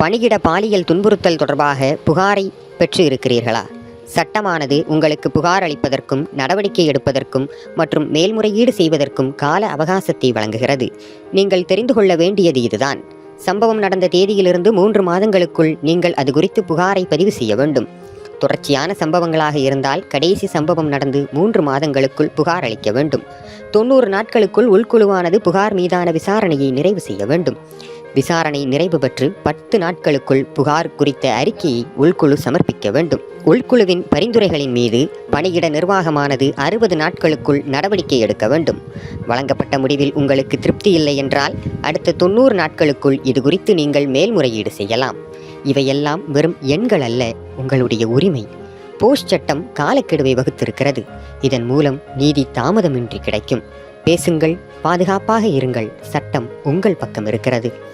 பணியிட பாலியல் துன்புறுத்தல் தொடர்பாக புகாரை பெற்று இருக்கிறீர்களா? சட்டமானது உங்களுக்கு புகார் அளிப்பதற்கும் நடவடிக்கை எடுப்பதற்கும் மற்றும் மேல்முறையீடு செய்வதற்கும் கால அவகாசத்தை வழங்குகிறது. நீங்கள் தெரிந்து கொள்ள வேண்டியது இதுதான். சம்பவம் நடந்த தேதியிலிருந்து மூன்று மாதங்களுக்குள் நீங்கள் அது குறித்து புகாரை பதிவு செய்ய வேண்டும். தொடர்ச்சியான சம்பவங்களாக இருந்தால் கடைசி சம்பவம் நடந்து மூன்று மாதங்களுக்குள் புகார் அளிக்க வேண்டும். தொண்ணூறு நாட்களுக்குள் உள்குழுவானது புகார் மீதான விசாரணையை நிறைவு செய்ய வேண்டும். விசாரணை நிறைவு பெற்று பத்து நாட்களுக்குள் புகார் குறித்த அறிக்கையை உள்குழு சமர்ப்பிக்க வேண்டும். உள்குழுவின் பரிந்துரைகளின் மீது பணியிட நிர்வாகமானது அறுபது நாட்களுக்குள் நடவடிக்கை எடுக்க வேண்டும். வழங்கப்பட்ட முடிவில் உங்களுக்கு திருப்தி இல்லை என்றால் அடுத்த தொண்ணூறு நாட்களுக்குள் இது குறித்து நீங்கள் மேல்முறையீடு செய்யலாம். இவையெல்லாம் வெறும் எண்கள் அல்ல உங்களுடைய உரிமை. போஸ்ட் சட்டம் காலக்கெடுவை வகுத்திருக்கிறது. இதன் மூலம் நீதி தாமதமின்றி கிடைக்கும். பேசுங்கள் பாதுகாப்பாக இருங்கள். சட்டம் உங்கள் பக்கம் இருக்கிறது.